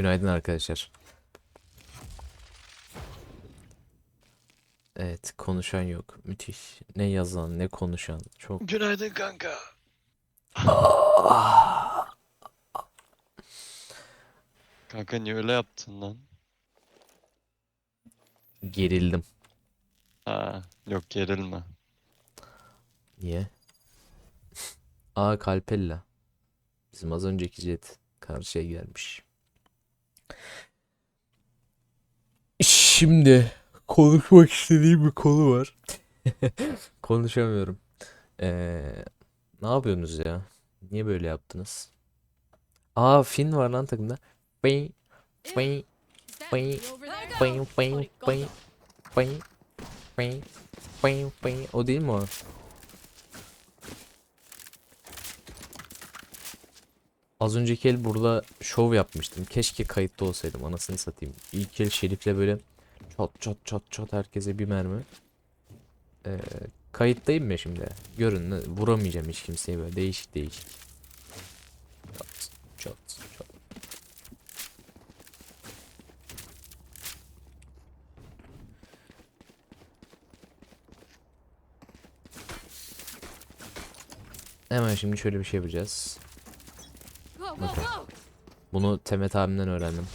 Günaydın arkadaşlar. Evet, konuşan yok. Müthiş. Ne yazan, ne konuşan. Çok Günaydın kanka. Kanka niye öyle yaptın lan? gerildim. Ha, yok gerilme. Niye? Aa Kalpella. Bizim az önceki jet karşıya gelmiş. Şimdi konuşmak istediğim bir konu var. Konuşamıyorum. Ee, ne yapıyorsunuz ya? Niye böyle yaptınız? Aa Finn var lan takımda. Bing, bing, bing, bing, bing, bing, bing, bing, bing. O değil mi o? Az önceki el burada şov yapmıştım. Keşke kayıtta olsaydım anasını satayım. İlk el Şerif'le böyle çat çat çat çat herkese bir mermi. Ee, kayıttayım ya şimdi. Görün vuramayacağım hiç kimseye böyle değişik değişik. Çat çat çat. Hemen şimdi şöyle bir şey yapacağız. Bunu Temet abimden öğrendim.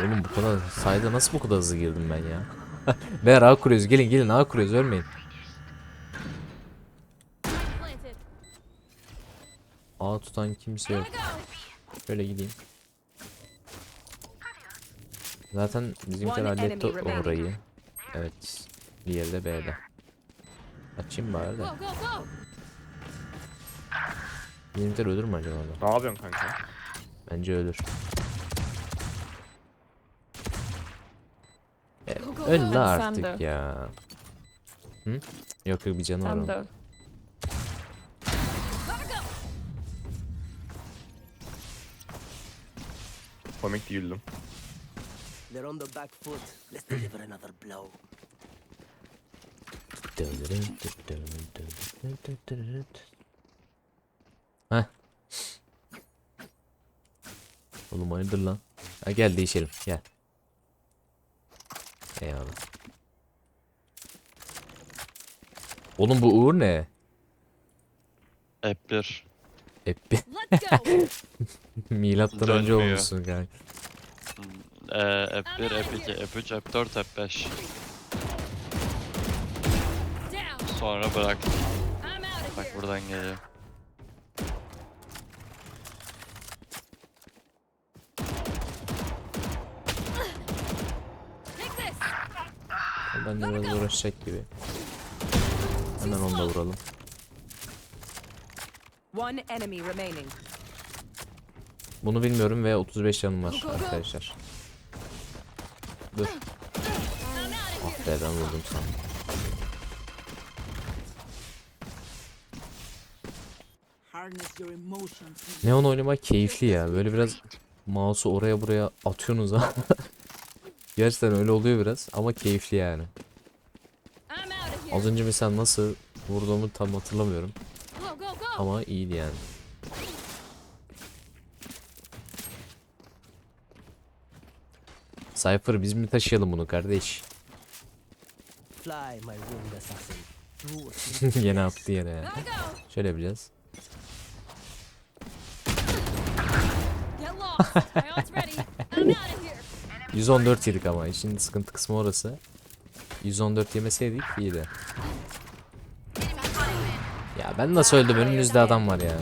Oğlum bu kadar sayda nasıl bu kadar hızlı girdim ben ya? Beyler ağ kuruyoruz gelin gelin ağ kuruyoruz ölmeyin. Ağ tutan kimse yok. Şöyle gideyim. Zaten bizimkiler halletti orayı. Evet. Diğeri de B'de. Açayım bari de. Bizimkiler ölür mü acaba orada? Ne yapıyorsun kanka? Bence ölür. E, öl la Sen artık de. ya. Hı? Yok yok bir canı var Sen onun. de. Komik değildim. They're on the back foot. Let's deliver another blow. Oğlum hayırdır lan? Ha gel değişelim gel. Eyvallah. Oğlum bu Uğur ne? F1. Hep bir milattan önce Dönmüyor. olmuşsun kanka. Ee, F1, F2, F3, F4, F5. Sonra bırak. Bak buradan geliyor. Ben de biraz uğraşacak gibi. Hemen onu da vuralım. One enemy remaining. Bunu bilmiyorum ve 35 canım var Go, go, go. arkadaşlar. Dur. Ah be ben vurdum emotions. Neon oynamak keyifli ya. Böyle biraz mouse'u oraya buraya atıyorsunuz ha. Gerçekten öyle oluyor biraz ama keyifli yani. Az önce mesela nasıl vurduğumu tam hatırlamıyorum ama iyiydi yani. Cypher biz mi taşıyalım bunu kardeş? Yine attı yere ya. Şöyle yapacağız. 114 yedik ama işin sıkıntı kısmı orası. 114 yemeseydik iyiydi. Ya ben nasıl öldüm önümüzde adam var ya.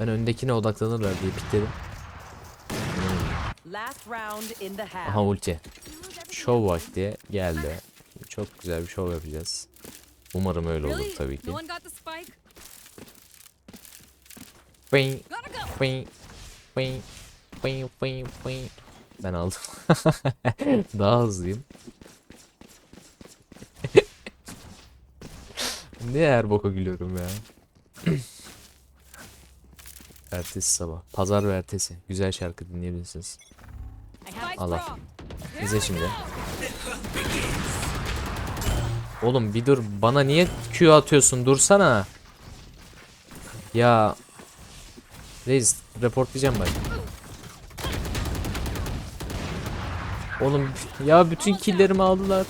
Ben öndekine odaklanırlar diye pikledim. Aha ulti. Show vakti geldi. Çok güzel bir show yapacağız. Umarım öyle olur tabii ki. Bing, Bing, bing, bing, bing, bing. Ben aldım. Daha hızlıyım. ne her boka gülüyorum ya. Ertesi sabah. Pazar ve ertesi. Güzel şarkı dinleyebilirsiniz. Allah. İzle şimdi. Oğlum bir dur. Bana niye Q atıyorsun? Dursana. Ya. Reis reportlayacağım bak. Oğlum ya bütün killlerimi aldılar.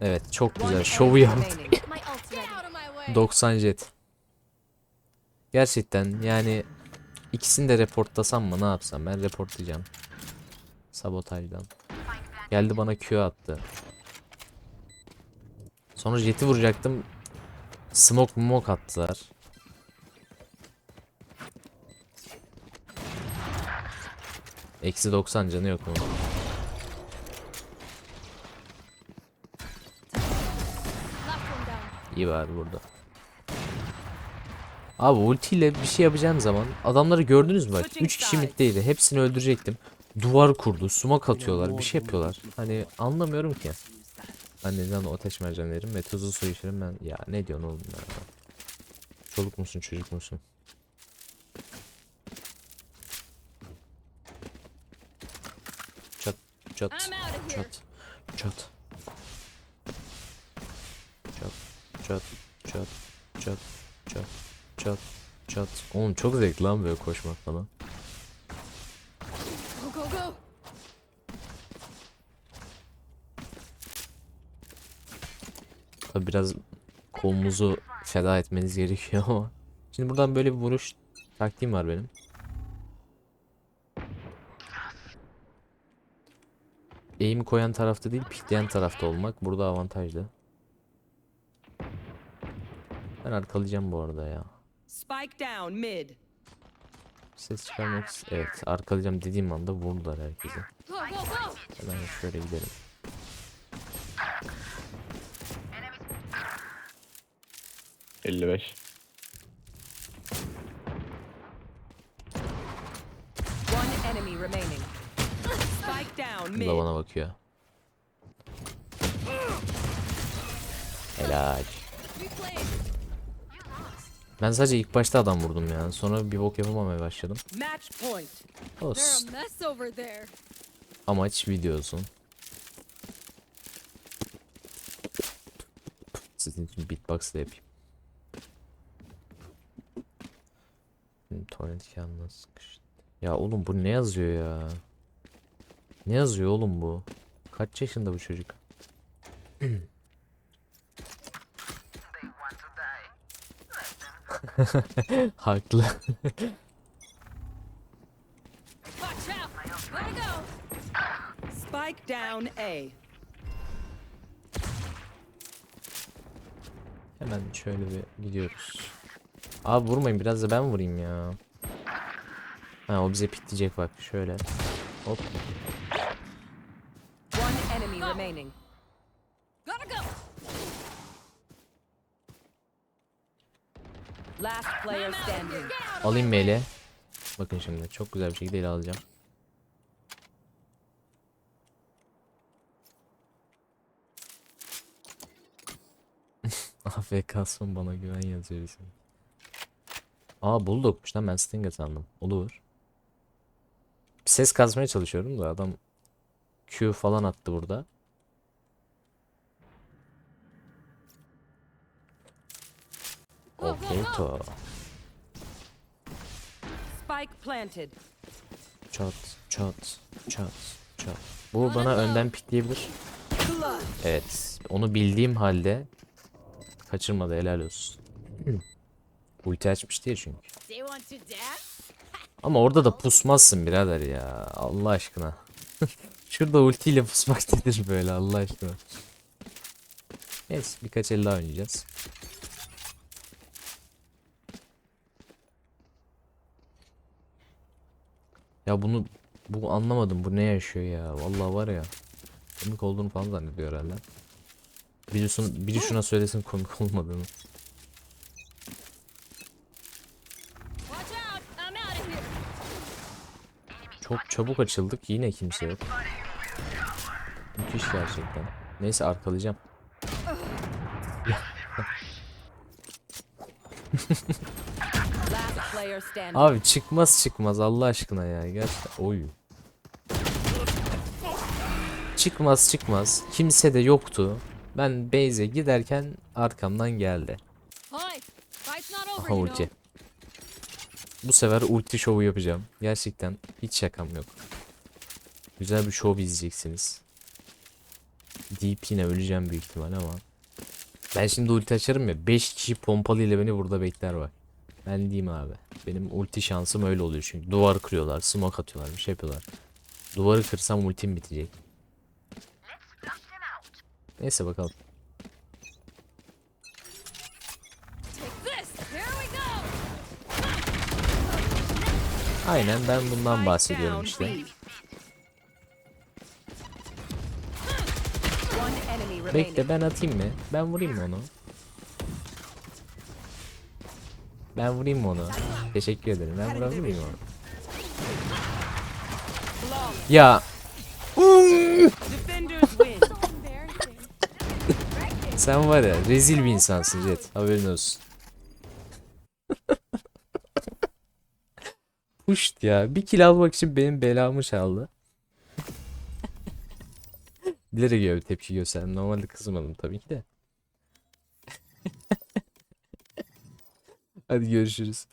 Evet çok güzel. Şovu yaptı. remaining. My ult's ready. Get out of my way. 90 jet. Gerçekten yani ikisini de reportlasam mı ne yapsam ben reportlayacağım. Sabotajdan. Geldi bana Q attı. Sonra jeti vuracaktım. Smoke mumok attılar. Eksi 90 canı yok mu? İyi var burada. Abi ultiyle bir şey yapacağım zaman adamları gördünüz mü bak 3 kişi middeydi hepsini öldürecektim. Duvar kurdu, smoke atıyorlar, bir şey yapıyorlar. Hani anlamıyorum ki. Anneden o ateş mercan veririm ve tuzlu su içerim ben. Ya ne diyorsun oğlum ya. Çoluk musun çocuk musun? Çat. Çat. Çat. Çat. Çat. Çat. Çat. Çat. Çat. Çat. Oğlum çok zevkli lan böyle koşmak falan. Go, go, go. Tabi biraz kolumuzu feda etmeniz gerekiyor ama. Şimdi buradan böyle bir vuruş taktiğim var benim. Eğimi koyan tarafta değil, pikleyen tarafta olmak burada avantajlı. Ben arkalayacağım bu arada ya. Spike down mid. Ses çıkarmak evet arkalayacağım dediğim anda vurdular herkese. Hemen şöyle gidelim. Elli beş. One enemy remaining. Bu da bana bakıyor. Helal. Ben sadece ilk başta adam vurdum ya. Sonra bir bok yapamamaya başladım. Olsun. Amaç video olsun. Sizin için beatbox da yapayım. Kağıdına sıkıştı. Ya oğlum bu ne yazıyor ya? Ne yazıyor oğlum bu? Kaç yaşında bu çocuk? Haklı. Spike down A. Hemen şöyle bir gidiyoruz. Abi vurmayın biraz da ben vurayım ya. Ha o bize pikleyecek bak şöyle. Hop. Remaining. Gotta go. Last player standing. Alayım my way. mele. Bakın şimdi çok güzel bir şekilde ele alacağım. AFK'sın bana güven yazıyor isim. Aa Bulldog'muş lan ben Stinger sandım. Olur. Bir ses kasmaya çalışıyorum da adam Q falan attı burada. Okey to. Spike planted. Çat çat çat çat. Bu bana önden pikleyebilir. Evet. Onu bildiğim halde kaçırmadı helal olsun. Ulti açmış diye çünkü. Ama orada da pusmazsın birader ya. Allah aşkına. Şurada ultiyle pusmak nedir böyle Allah aşkına. Neyse birkaç el daha oynayacağız. Ya bunu bu anlamadım bu ne yaşıyor ya. Vallahi var ya. Komik olduğunu falan zannediyor herhalde. Biliyorsun biri şuna söylesin komik olmadığını. Çok çabuk açıldık yine kimse yok. Müthiş gerçekten. Neyse arkalayacağım. Abi çıkmaz çıkmaz Allah aşkına ya gerçekten. Oy. Çıkmaz çıkmaz. Kimse de yoktu. Ben base'e giderken arkamdan geldi. Aha ulti. Bu sefer ulti şovu yapacağım. Gerçekten hiç şakam yok. Güzel bir şov izleyeceksiniz. Deyip yine öleceğim büyük ihtimal ama. Ben şimdi ulti açarım ya 5 kişi pompalı ile beni burada bekler bak. Ben diyeyim abi. Benim ulti şansım öyle oluyor çünkü. Duvar kırıyorlar, smoke atıyorlar, bir şey yapıyorlar. Duvarı kırsam ultim bitecek. Neyse bakalım. Aynen ben bundan bahsediyorum işte. Bekle ben atayım mı? Ben vurayım mı onu? Ben vurayım mı onu? Teşekkür ederim. Ben vurabilir miyim onu? Ya sen var ya rezil bir insansın Jet. Haberin olsun. Puşt ya. Bir kill almak için benim belamı çaldı. Bilerek öyle tepki gösterdim. Normalde kızmadım tabii ki de. Hadi görüşürüz.